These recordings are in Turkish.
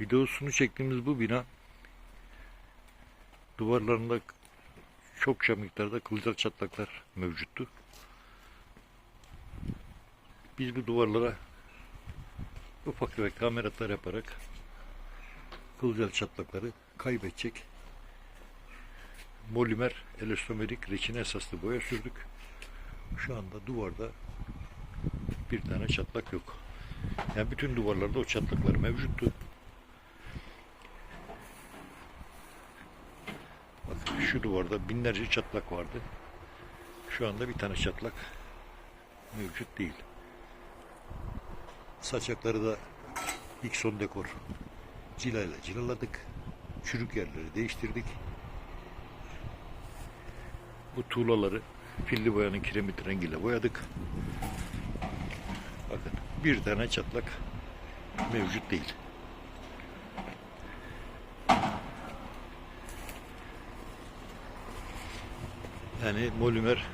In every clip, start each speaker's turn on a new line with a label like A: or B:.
A: Videosunu çektiğimiz bu bina duvarlarında çokça miktarda kılcal çatlaklar mevcuttu. Biz bu duvarlara ufak tefek tamiratlar yaparak kılcal çatlakları kaybedecek polimer elastomerik reçine esaslı boya sürdük. Şu anda duvarda bir tane çatlak yok. Yani bütün duvarlarda o çatlaklar mevcuttu. Bakın şu duvarda binlerce çatlak vardı. Şu anda bir tane çatlak mevcut değil. Saçakları da ilk son dekor cilayla cilaladık. Çürük yerleri değiştirdik. Bu tuğlaları pilli boyanın kiremit rengiyle boyadık. Bakın bir tane çatlak mevcut değil. Yani polimer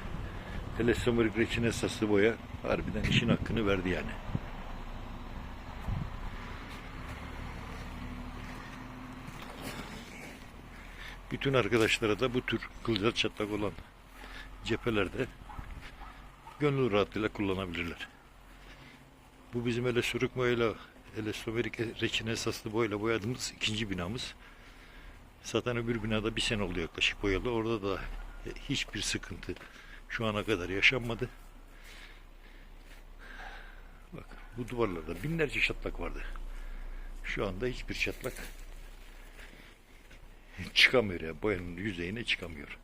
A: elastomerik reçine esaslı boya harbiden işin hakkını verdi yani. Bütün arkadaşlara da bu tür kılcal çatlak olan cephelerde gönül rahatlığıyla kullanabilirler. Bu bizim ele sürük boyayla elastomerik reçine esaslı boyayla boyadığımız ikinci binamız. Zaten öbür binada bir sene oldu yaklaşık boyalı. Orada da hiçbir sıkıntı şu ana kadar yaşanmadı. Bak bu duvarlarda binlerce çatlak vardı. Şu anda hiçbir çatlak çıkamıyor ya. Boyanın yüzeyine çıkamıyor.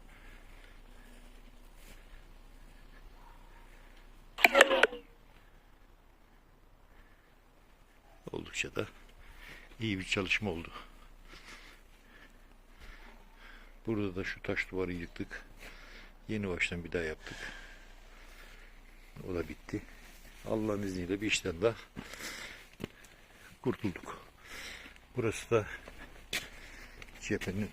A: Oldukça da iyi bir çalışma oldu. Burada da şu taş duvarı yıktık. Yeni baştan bir daha yaptık. O da bitti. Allah'ın izniyle bir işten daha kurtulduk. Burası da cephenin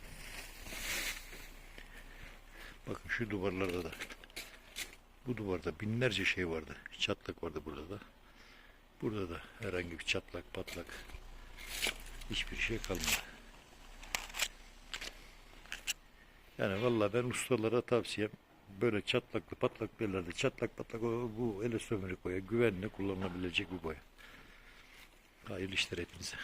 A: bakın şu duvarlarda da bu duvarda binlerce şey vardı. Çatlak vardı burada da. Burada da herhangi bir çatlak patlak hiçbir şey kalmadı. Yani vallahi ben ustalara tavsiyem böyle çatlaklı patlak yerlerde çatlak patlak bu elastomerik boya güvenle kullanılabilecek bir boya. Hayırlı işler hepinize.